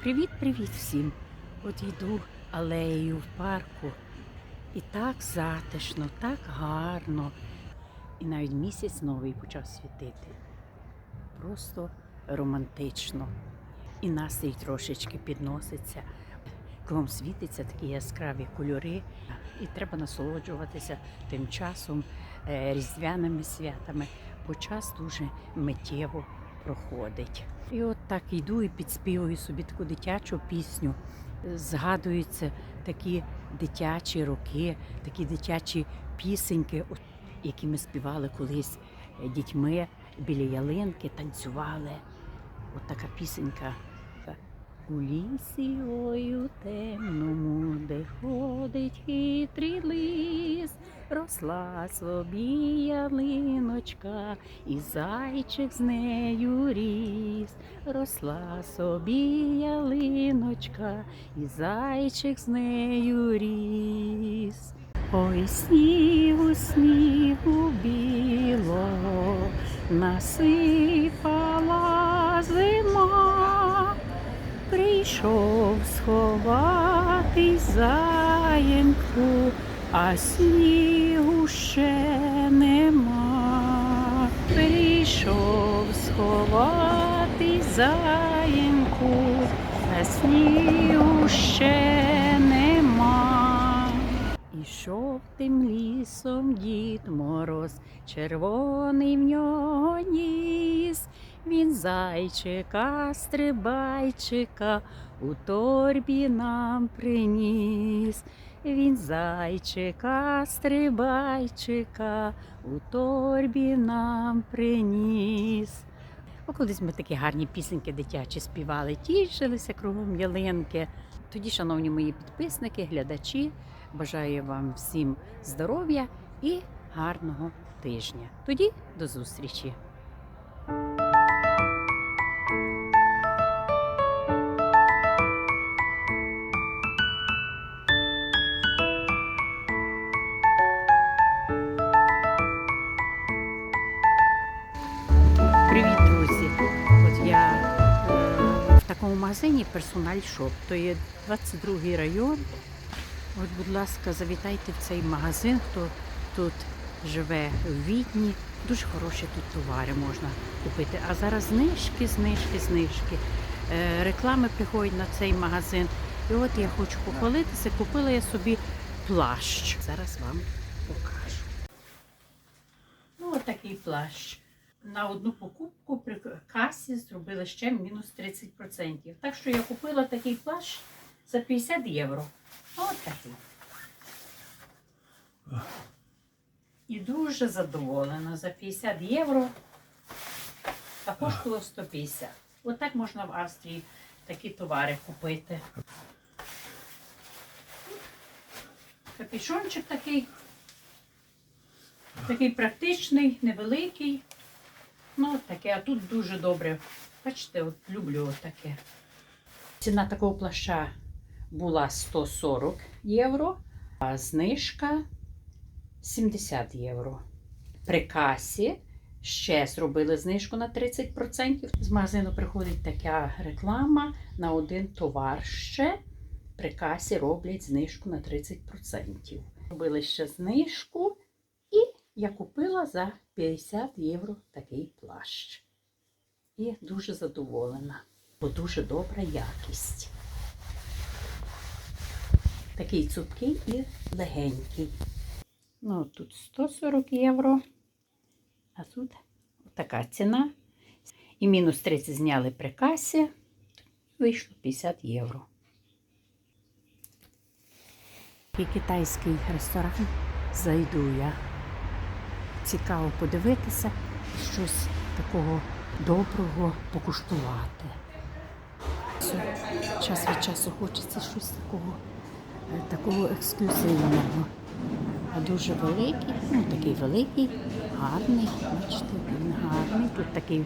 Привіт-привіт всім! От йду алеєю в парку. І так затишно, так гарно. І навіть місяць новий почав світити. Просто романтично. І настрій трошечки підноситься. Кругом світиться такі яскраві кольори, і треба насолоджуватися тим часом, е, різдвяними святами, бо час дуже миттєво проходить. І от так йду і підспівую собі таку дитячу пісню. Згадуються такі дитячі роки, такі дитячі пісеньки, які ми співали колись дітьми біля ялинки, танцювали. От така пісенька. У лісі у темному, де ходить хитрий лис, росла собі ялиночка, і зайчик з нею ріс, росла собі ялиночка, і зайчик з нею ріс. Ой, снігу, снігу білого насипала зима, прийшов сховати заєнку, а снігу ще нема. Прийшов сховати заєнку, а снігу ще нема. Ішов тим лісом дід мороз, червоний в нього ніс. Він зайчика, стрибайчика у торбі нам приніс. Він зайчика, стрибайчика у торбі нам приніс. О, колись ми такі гарні пісеньки дитячі співали, тішилися кругом ялинки. Тоді, шановні мої підписники, глядачі, бажаю вам всім здоров'я і гарного тижня. Тоді до зустрічі! Такому магазині персональ шоп. То є 22 район. От, будь ласка, завітайте в цей магазин, хто тут живе в Відні. Дуже хороші тут товари можна купити. А зараз знижки, знижки, знижки. Е, реклами приходять на цей магазин. І от я хочу похвалитися. Купила я собі плащ. Зараз вам покажу. Ну, от такий плащ. На одну покупку при касі зробили ще мінус 30%. Так що я купила такий плащ за 50 євро. От такий. І дуже задоволена. За 50 євро, а коштувало 150. Отак можна в Австрії такі товари купити. Капішончик такий. Такий практичний, невеликий. Ну, таке, а тут дуже добре. Бачите, от люблю от таке. Ціна такого плаща була 140 євро, а знижка 70 євро. При касі ще зробили знижку на 30%. З магазину приходить така реклама на один товар ще. При касі роблять знижку на 30%. Робили ще знижку. Я купила за 50 євро такий плащ. І дуже задоволена, бо дуже добра якість. Такий цупкий і легенький. Ну, тут 140 євро, а тут така ціна. І мінус 30 зняли при касі, вийшло 50 євро. І китайський ресторан зайду я. Цікаво подивитися, щось такого доброго покуштувати. Час від часу хочеться щось такого, е, такого ексклюзивного. А дуже великий, ну такий великий, гарний. Бачите, він гарний. Тут такий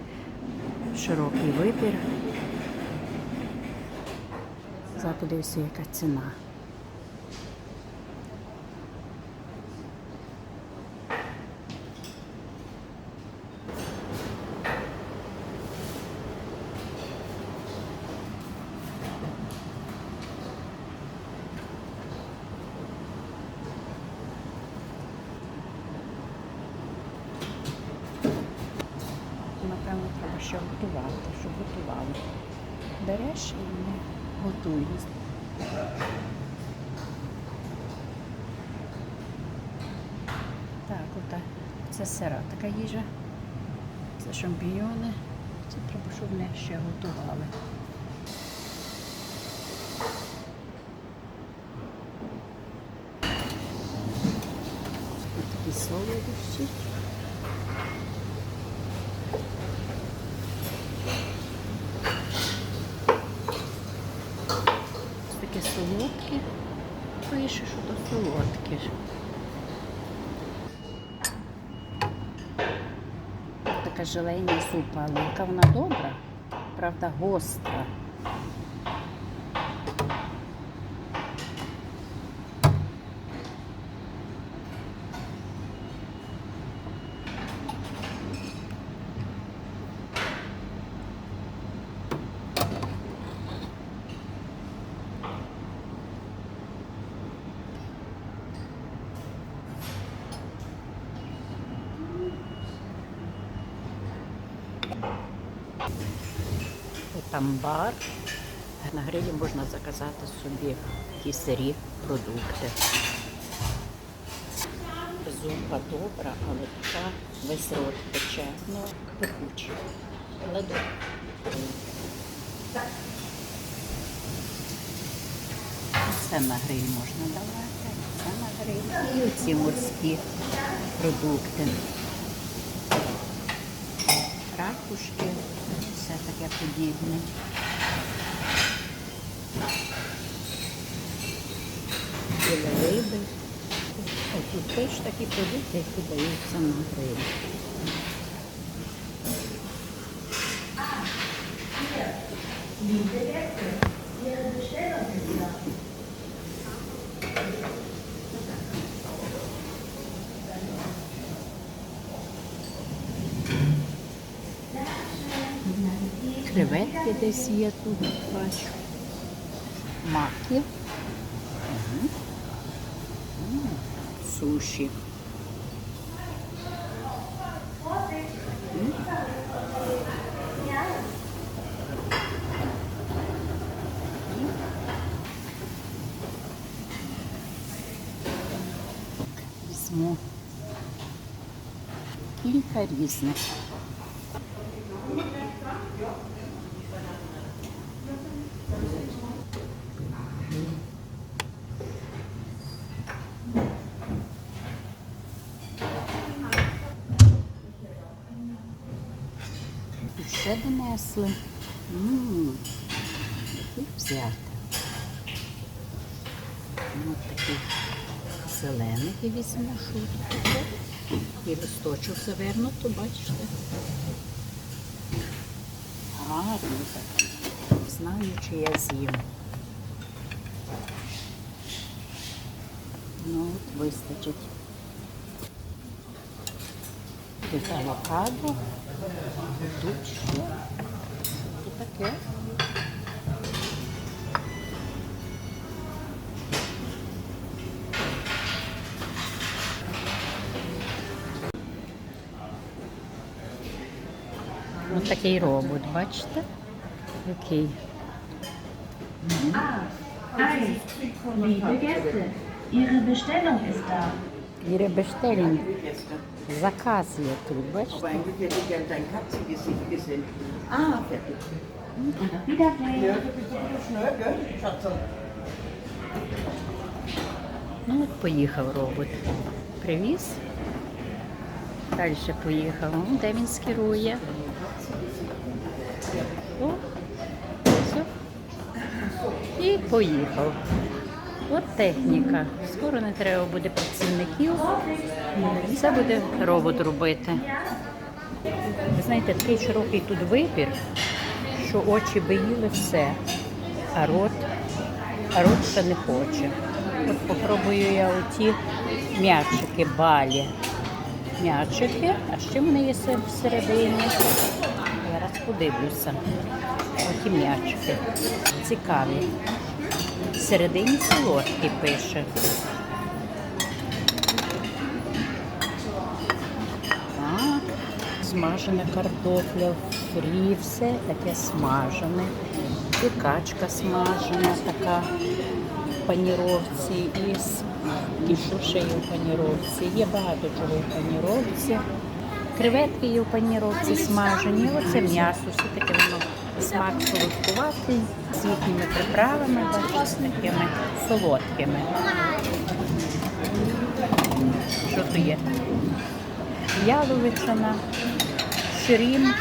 широкий вибір. Зараз подивися, яка ціна. готували. Береш і вони готують. Так, ота, це сира така їжа. Це шампіньони. Це треба, щоб вони ще готували. Ось такі солодощі. Ось таке солодке. Пише, що то солодке. ж. Така суп, але яка вона добра, правда, гостра. Там бар. На грилі можна заказати собі ті сирі продукти. Зупа добра, але така весь рот пече. Ну, пекуча. Але добре. Це на гриль можна давати, це на гриль. І оці морські продукти. Ракушки, все таке подібне. Біля риби. Ось тут теж такі продукти, які даються на гриль. Креветки десь є тут, бачу. Маки. Мгм. М, Суші. М. Візьму кілька різних. І Ммм, який взяти. Ну, такий зелений я візьму, тут. І листочок завернуто, бачите? Гарний такий. Знаю, чи я з'їм. Ну, от вистачить. Тут авокадо. Тут що? Quer? taqueiro muito batista ok Hi, liebe Gäste, Ihre Bestellung ist da. Ihre Bestellung. Zakaz hier, tudo. Aber eigentlich hätte dein Katzengesicht gesehen. Ah, fertig. Wiedersehen. Ja, du bist so schnell, gell, Schatz? Ну, поїхав робот. Привіз. Далі поїхав. Ну, Де він скерує? О, все. І поїхав. От техніка. Скоро не треба буде працівників. Все буде робот робити. Ви знаєте, такий широкий тут вибір, що очі би їли все, а рот, а рот ще не хоче. От попробую я оті м'ячики балі. М'ячики, а ще в мене є все всередині. Зараз подивлюся. Оті м'ячики. Цікаві. Всередині солодкі пише. Смажена картопля, фрі, все таке смажене. І качка смажена така в паніровці, і з кішушею в паніровці. Є багато чого в паніровці. Креветки є в паніровці смажені. Оце м'ясо, все таке воно смак солодкуватий, з їхніми приправами, такими солодкими. Що то є? Яловичина, шрім,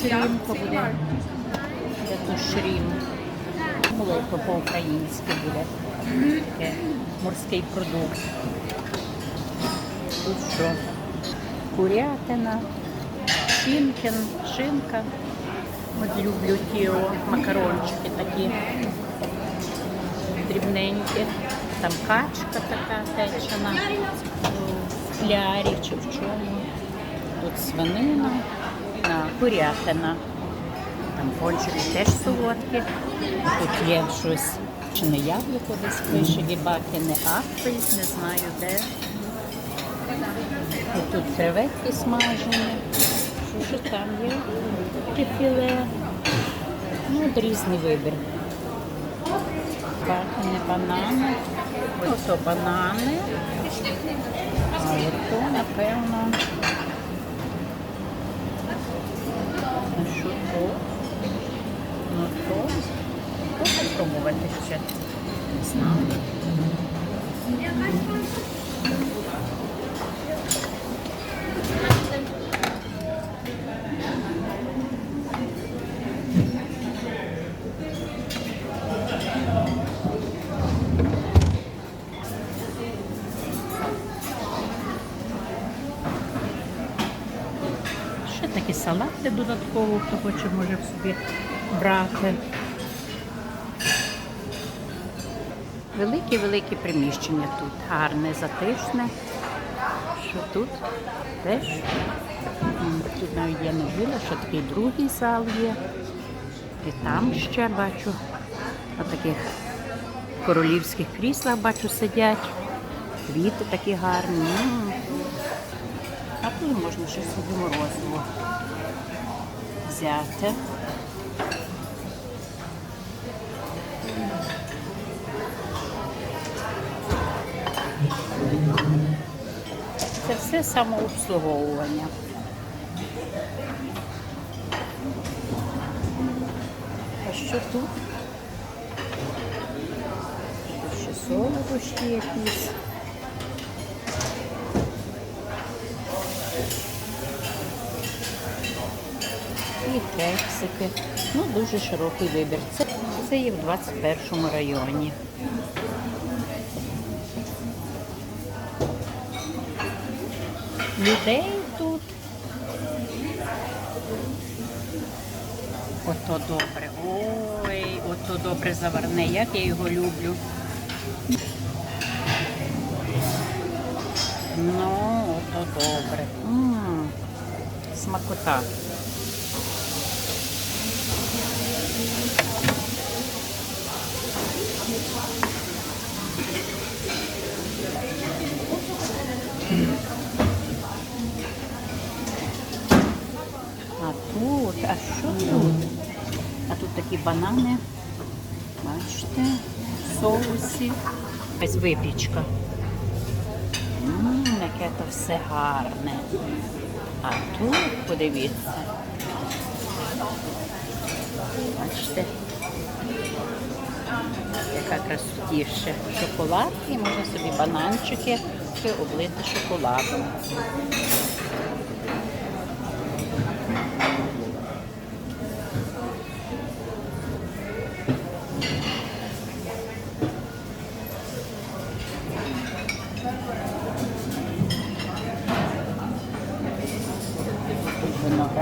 шрім то буде. Де то шрім? Молоко по-українськи буде. Таке морський продукт. Тут що? Курятина, шинкин, шинка. От люблю ті макарончики такі дрібненькі. Там качка така печена в флярі чи в чому. Тут свинина, курятина. Там пончики теж солодкі. Тут є щось, чи не яблуко десь пише, гібаки, не апель, не знаю де. І тут креветки смажені. Що ж там є? І філе. Ну, от різний вибір. Ба- Не банани. Ото банани. А ото, напевно. Молоко. то? То. То спробувати ще. Не знаю. Ще такі салати додатково, хто хоче, може собі брати. Велике-велике приміщення тут. Гарне, затишне. Що тут теж. Тут навіть я не була, що такий другий зал є. І там ще бачу отаких королівських кріслах бачу сидять. Квіти такі гарні. А тут можна ще собі морозиво взяти. Це все самообслуговування. А що тут? Ще солодощі якісь. І кексики. Ну, дуже широкий вибір. Це, це є в 21 районі. Людей тут. Ото добре. Ой, ото добре заварне. Як я його люблю. Ну, ото добре. М, Смакота. А тут, а що тут? А тут такі банани. Бачите, соусі. Ось випічка. Ммм, яке то все гарне. А тут подивіться. Бачите? Яка красотіше. Шоколад і можна собі бананчики облити шоколадом.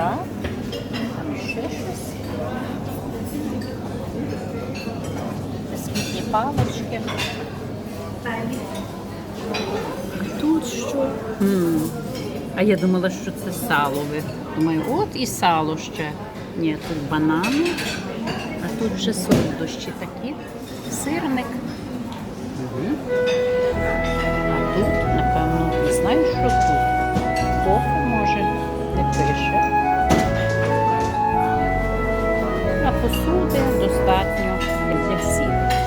Виноград, там ще щось. Скільки палочки. Тут що? М, А я думала, що це сало. ви. Думаю, от і сало ще. Ні, тут банани, а тут вже солодощі такі. Сирник. Мгм. А пише. А посуди достатньо для всіх.